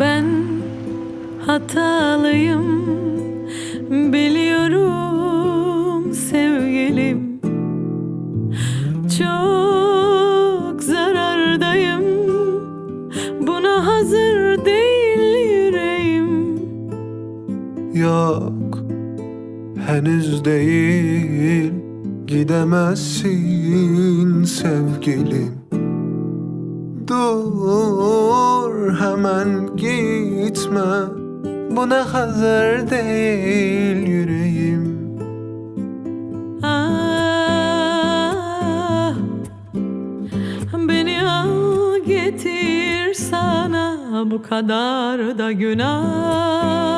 Ben hatalıyım biliyorum sevgilim. Çok zarardayım buna hazır değil yüreğim. Yok henüz değil Gidemezsin sevgilim. Dur hemen gitme. Buna hazır değil yüreğim. Ah, beni al getir sana bu kadar da günah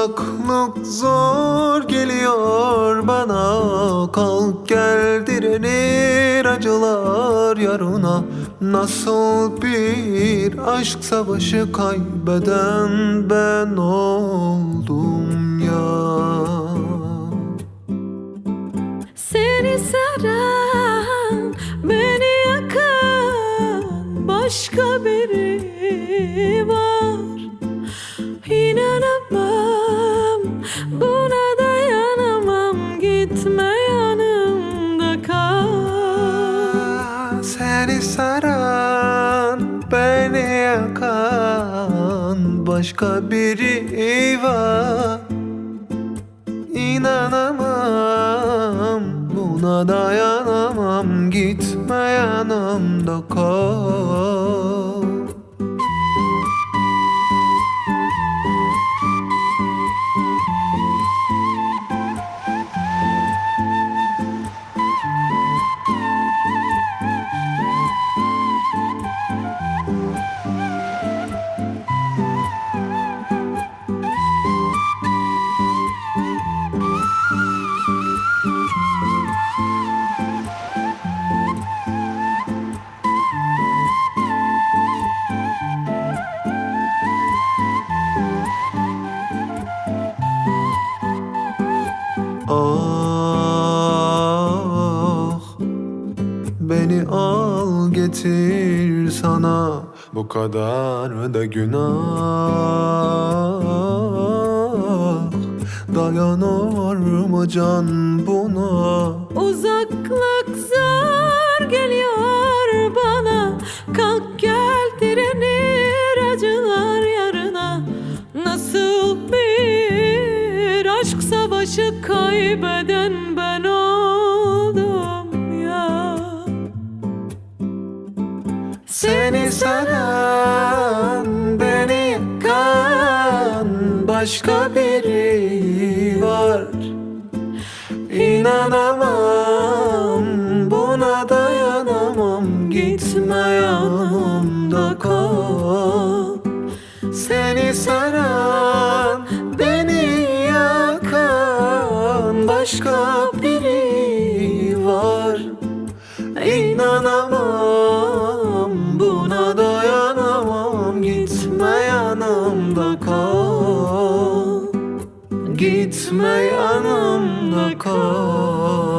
Uzaklık zor geliyor bana. Kalk gel direnir acılar yarına. Nasıl bir aşk savaşı kaybeden ben oldum ya başka biri var İnanamam, buna dayanamam Gitme yanımda kal Beni al getir sana. Bu kadar da günah. Dayanır mı can buna? Uzaklık zor geliyor bana. Kalk gel direnir acılar yarına. Nasıl bir aşk savaşı kaybeden ben Seni saran beni yakan başka biri var. İnanamam buna dayanamam Gitme yanımda kal. Seni saran yanımda kal. Gitme yanımda kal